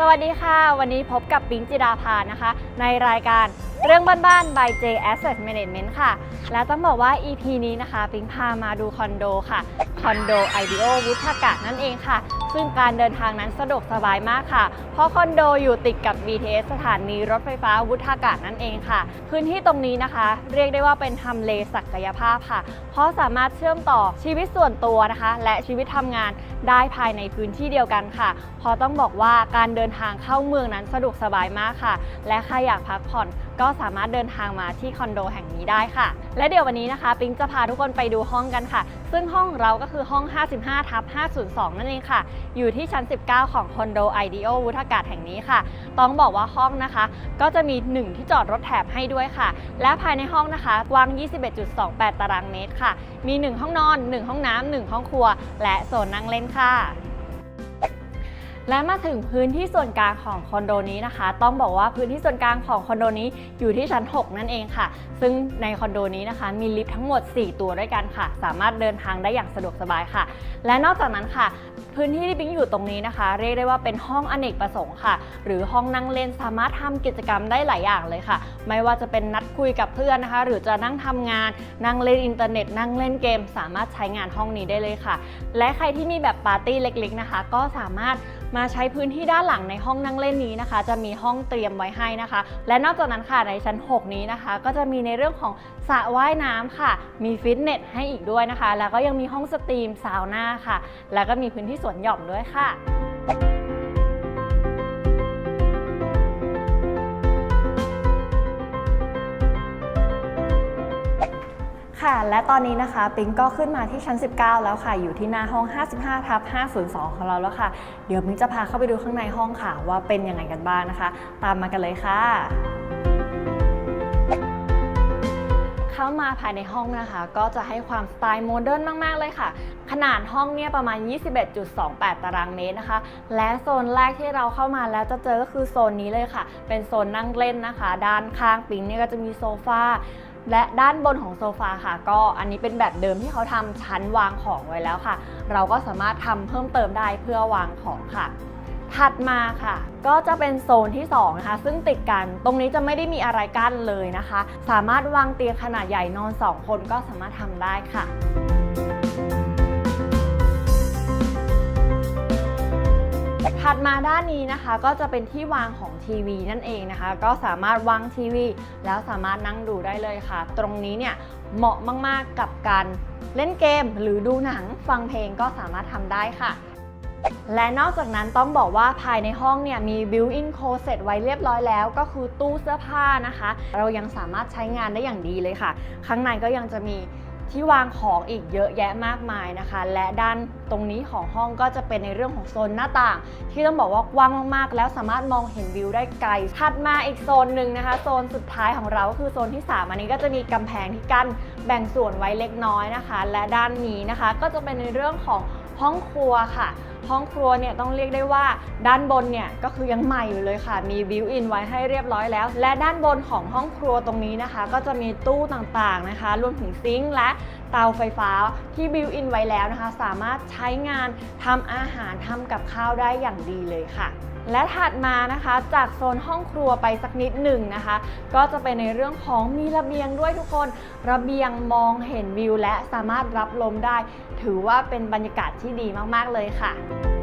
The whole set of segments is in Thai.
สวัสดีค่ะ วันนี้พบกับปิงจิดาพานะคะ ในรายการ เรื่องบ้านๆ by J Asset Management ค่ะ และต้องบอกว่า EP นี้นะคะปิงพามาดูคอนโดค่ะ คอนโดไอเดโอวุฒากาศนั่นเองค่ะ ซึ่งการเดินทางนั้นสะดวกสบายมากค่ะ เพราะคอนโดอยู่ติดกับ BTS สถานีรถไฟฟ้าวุฒากาศนั่นเองค่ะ พื้นที่ตรงนี้นะคะ เรียกได้ว่าเป็นทำเลศักยภาพค่ะ เพราะสามารถเชื่อมต่อชีวิตส่วนตัวนะคะ และชีวิตทำงานได้ภายในพื้นที่เดียวกันค่ะ เพราะต้องบอกว่าการเดินทางเข้าเมืองนั้นสะดวกสบายมากค่ะ และใครอยากพักผ่อนก็สามารถเดินทางมาที่คอนโดแห่งนี้ได้ค่ะ และเดี๋ยววันนี้นะคะปิงจะพาทุกคนไปดูห้องกันค่ะ ซึ่งห้องเราก็คือห้อง 55ทับ502 นั่นเองค่ะ อยู่ที่ชั้น 19 ของคอนโดไอเดโอวุฒากาศแห่งนี้ค่ะ ต้องบอกว่าห้องนะคะ ก็จะมี 1 ที่จอดรถแถบให้ด้วยค่ะ และภายในห้องนะคะกว้าง 21.28 ตารางเมตรค่ะ มี 1 ห้องนอน 1 ห้องน้ำ1ห้องครัว และโซนนั่งเล่นค่ะ และมาถึงพื้นที่ส่วนกลางของคอนโดนี้นะคะ ต้องบอกว่าพื้นที่ส่วนกลางของคอนโดนี้อยู่ที่ชั้น 6 นั่นเองค่ะ ซึ่งในคอนโดนี้นะคะ มีลิฟต์ทั้งหมด 4 ตัวด้วยกันค่ะ สามารถเดินทางได้อย่างสะดวกสบายค่ะ และนอกจากนั้นค่ะ พื้นที่ที่บิงอยู่ตรงนี้นะคะ เรียกได้ว่าเป็นห้องอเนกประสงค์ค่ะ หรือห้องนั่งเล่นสามารถทำกิจกรรมได้หลายอย่างเลยค่ะ ไม่ว่าจะเป็นนัดคุยกับเพื่อนนะคะ หรือจะนั่งทำงาน นั่งเล่นอินเทอร์เน็ต นั่งเล่นเกม สามารถใช้งานห้องนี้ได้เลยค่ะ และใครที่มีแบบปาร์ตี้เล็ก ๆนะคะ ก็สามารถมาใช้พื้นที่ด้านหลังในห้องนั่งเล่นนี้นะคะ จะมีห้องเตรียมไว้ให้นะคะ และนอกจากนั้นค่ะในชั้น 6 นี้นะคะ ก็จะมีในเรื่องของสระว่ายน้ำค่ะ มีฟิตเนสให้อีกด้วยนะคะ แล้วก็ยังมีห้องสตรีมซาวน่าค่ะ แล้วก็มีพื้นที่สวนหย่อมด้วยค่ะ ค่ะ และตอนนี้นะคะปิงก็ขึ้นมาที่ชั้น 19 แล้วค่ะ อยู่ที่หน้าห้อง 55ทับ502 ของเราแล้วค่ะ เดี๋ยวปิงจะพาเข้าไปดูข้างในห้องค่ะ ว่าเป็นยังไงกันบ้างนะคะ ตามมากันเลยค่ะเข้ามาภายในห้องนะคะ ก็จะให้ความสไตล์โมเดิร์นมาก ๆ เลยค่ะ ขนาดห้องเนี่ยประมาณ 21.28 ตารางเมตรนะคะ และโซนแรกที่เราเข้ามาแล้วจะเจอก็คือโซนนี้เลยค่ะ เป็นโซนนั่งเล่นนะคะ ด้านข้างปิงเนี่ยก็จะมีโซฟา และด้านบนของโซฟาค่ะ ก็อันนี้เป็นแบบเดิมที่เขาทำชั้นวางของไว้แล้วค่ะ เราก็สามารถทำเพิ่มเติมได้เพื่อวางของค่ะถัดมาค่ะ ก็จะเป็นโซนที่2นะคะซึ่งติดกันตรงนี้จะไม่ได้มีอะไรกั้นเลยนะคะ สามารถวางเตียงขนาดใหญ่นอน 2 คนก็สามารถทำได้ค่ะ ถัดมาด้านนี้นะคะก็จะเป็นที่วางของทีวีนั่นเองนะคะ ก็สามารถวางทีวี แล้วสามารถนั่งดูได้เลยค่ะ ตรงนี้เนี่ยเหมาะมากๆกับการเล่นเกมหรือดูหนังฟังเพลงก็สามารถทำได้ค่ะและนอกจากนั้นต้องบอกว่าภายในห้องเนี่ยมี built-in closet ไว้เรียบร้อยแล้ว ก็คือตู้เสื้อผ้านะคะ เรายังสามารถใช้งานได้อย่างดีเลยค่ะ ข้างในก็ยังจะมี ที่วางของอีกเยอะแยะมากมายนะคะ และด้านตรงนี้ของห้องก็จะเป็นในเรื่องของโซนหน้าต่าง ที่ต้องบอกว่ากว้างมากๆ แล้วสามารถมองเห็นวิวได้ไกล ถัดมาอีกโซนหนึ่งนะคะ โซนสุดท้ายของเราก็คือโซนที่ 3 อันนี้ก็จะมีกำแพงที่กั้นแบ่งส่วนไว้เล็กน้อยนะคะ และด้านนี้นะคะก็จะเป็นในเรื่องของ ห้องครัวค่ะ ห้องครัวเนี่ยต้องเรียกได้ว่าด้านบนเนี่ยก็คือยังใหม่อยู่เลยค่ะ มีบิวอินไว้ให้เรียบร้อยแล้ว และด้านบนของห้องครัวตรงนี้นะคะ ก็จะมีตู้ต่างๆนะคะ รวมถึงซิงค์และเตาไฟฟ้าที่บิวอินไว้แล้วนะคะ สามารถใช้งานทำอาหารทำกับข้าวได้อย่างดีเลยค่ะ และถัดมานะคะจากโซนห้องครัวไปสักนิดหนึ่งนะคะ ก็จะเป็นในเรื่องของมีระเบียงด้วยทุกคน ระเบียงมองเห็นวิวและสามารถรับลมได้ ถือว่าเป็นบรรยากาศที่ดีมาก ๆ เลยค่ะ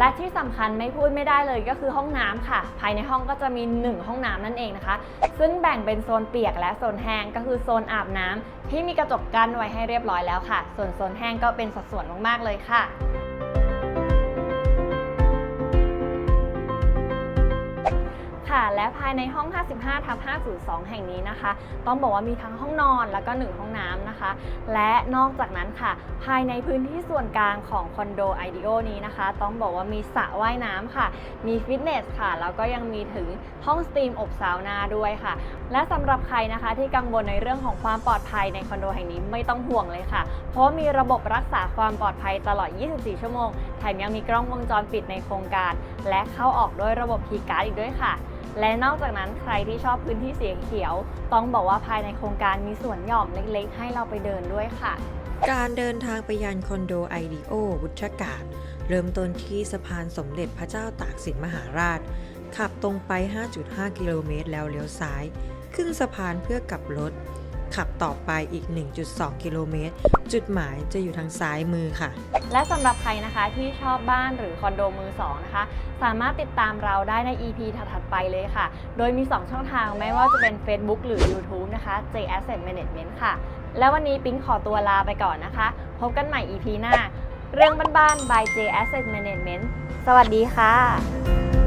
และที่สำคัญไม่พูดไม่ได้เลยก็คือห้องน้ำค่ะ ภายในห้องก็จะมี 1 ห้องน้ำนั่นเองนะคะ ซึ่งแบ่งเป็นโซนเปียกและโซนแห้งก็คือโซนอาบน้ำที่มีกระจกกั้นไว้ให้เรียบร้อยแล้วค่ะ ส่วนโซนแห้งก็เป็นสัดส่วนมากๆเลยค่ะ ค่ะ และภายในห้อง 55ทับ502 แห่งนี้นะคะ ต้องบอกว่ามีทั้งห้องนอนแล้วก็ 1 ห้องน้ำนะคะ และนอกจากนั้นค่ะ ภายในพื้นที่ส่วนกลางของคอนโดไอเดโอนี้นะคะ ต้องบอกว่ามีสระว่ายน้ำค่ะ มีฟิตเนสค่ะ แล้วก็ยังมีถึงห้องสตรีมอบซาวนาด้วยค่ะ และสำหรับใครนะคะที่กังวลในเรื่องของความปลอดภัยในคอนโดแห่งนี้ไม่ต้องห่วงเลยค่ะ เพราะมีระบบรักษาความปลอดภัยตลอด 24 ชั่วโมง แถมยังมีกล้องวงจรปิดในโครงการ และเข้าออกด้วยระบบพีย์การ์ดอีกด้วยค่ะ และนอกจากนั้นใครที่ชอบพื้นที่สีเขียว ต้องบอกว่าภายในโครงการมีสวนหย่อมเล็กๆ ให้เราไปเดินด้วยค่ะ การเดินทางไปยันคอนโดไอเดโอวุชกาศ เริ่มต้นที่สะพานสมเด็จพระเจ้าตากสินมหาราช ขับตรงไป 5.5 กิโลเมตรแล้วเลี้ยวซ้าย ขึ้นสะพานเพื่อกลับรถ ขับต่อไปอีก 1.2 กิโลเมตร จุดหมายจะอยู่ทางซ้ายมือค่ะ และสำหรับใครนะคะที่ชอบบ้านหรือคอนโดมือสองนะคะ สามารถติดตามเราได้ใน EP ถัดๆไปเลยค่ะ โดยมี 2 ช่องทางไม่ว่าจะเป็น Facebook หรือ YouTube นะคะ J Asset Management ค่ะ แล้ววันนี้ปิ๊งขอตัวลาไปก่อนนะคะ พบกันใหม่ EP หน้า เรื่องบ้านๆ by J Asset Management สวัสดีค่ะ